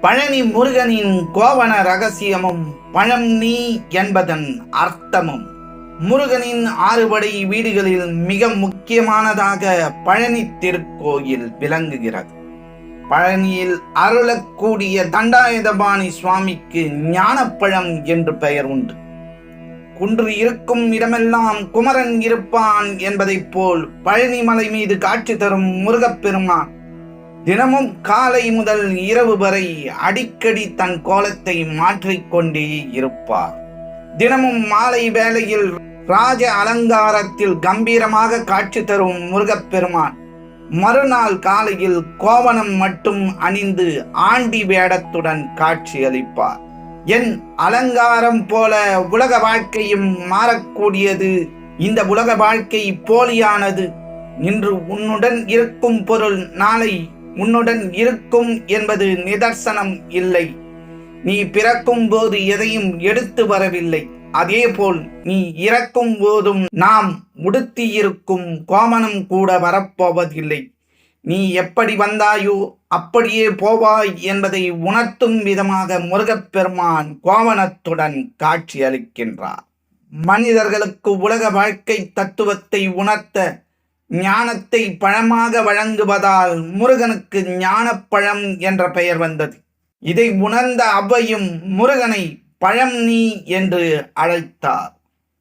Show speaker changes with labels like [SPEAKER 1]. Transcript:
[SPEAKER 1] பழனி முருகனின் கோவண ரகசியமும் பழம் நீ என்பதன் அர்த்தமும். முருகனின் ஆறுபடை வீடுகளில் மிக முக்கியமானதாக பழனி திருக்கோயில் விளங்குகிறது. பழனியில் அருளக்கூடிய தண்டாயுதபாணி சுவாமிக்கு ஞானப்பழம் என்று பெயர் உண்டு. குன்று இருக்கும் இடமெல்லாம் குமரன் இருப்பான் என்பதைப் போல் பழனி மலை மீது காட்சி தரும் முருகப்பெருமான் தினமும் காலை முதல் இரவு வரை அடிக்கடி தன் கோலத்தை மாற்றிக்கொண்டே இருப்பார். தினமும் மாலை வேளையில் ராஜ அலங்காரத்தில் கம்பீரமாக காட்சி தரும் முருகப்பெருமான் மறுநாள் காலையில் கோவணம் மட்டும் அணிந்து ஆண்டி வேடத்துடன் காட்சியளிப்பார். என் அலங்காரம் போல உலக வாழ்க்கையும் மாறக்கூடியது. இந்த உலக வாழ்க்கை போலியானது. இன்று உன்னுடன் இருக்கும் பொருள் நாளை உன்னுடன் இருக்கும் என்பது நிதர்சனம் இல்லை. நீ பிறக்கும் போது எதையும் எடுத்து வரவில்லை. அதேபோல் நீ இறக்கும் போதும் நாம் உடுத்தியிருக்கும் கோமனம் கூட வரப்போவதில்லை. நீ எப்படி வந்தாயோ அப்படியே போவாய் என்பதை உணர்த்தும் விதமாக முருகப்பெருமான் கோவணத்துடன் காட்சியளிக்கின்றார். மனிதர்களுக்கு உலக வாழ்க்கை தத்துவத்தை உணர்த்த ஞானத்தை பழமாக வழங்குவதால் முருகனுக்கு ஞானப்பழம் என்ற பெயர் வந்தது. இதை உணர்ந்த அவ்வையும் முருகனை பழம் நீ என்று அழைத்தார்.